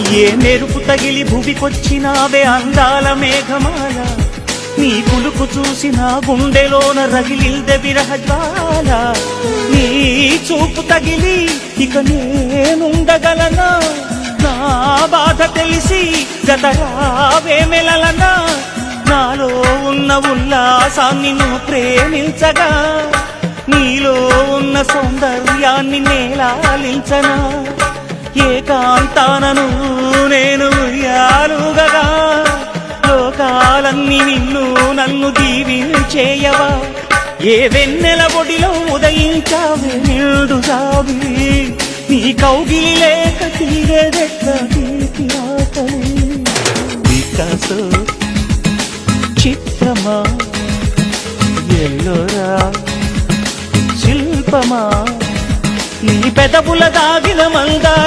ఏ మెరుపు తగిలి భువికొచ్చినావే అందాల మేఘమాల? నీ పులుపు చూసిన గుండెలోన రగిలిల్దె విరహజాల నీ చూపు తగిలి ఇక నేనుండగలనా? నా బాధ తెలిసి గతరావే మెలలనా? నాలో ఉన్న ఉల్లాసాన్ని నువ్వు ప్రేమించగా? నీలో ఉన్న సౌందర్యాన్ని నేలాలించనా? ఏకాంతానను నేను ఉయ్యాలుగగా. లోకాలన్నీ నిన్ను నన్ను దీవించేయవా? ఏ వెన్నెల ఒడిలో ఉదయించావు నిండు సావి నీ కౌగిలి లేక తీరేదెట్ల తీపి ఆకలి. వికాసో చిత్రమా? ఎల్లోరా? శిల్పమా? నీ పెదవుల దాగిన మందా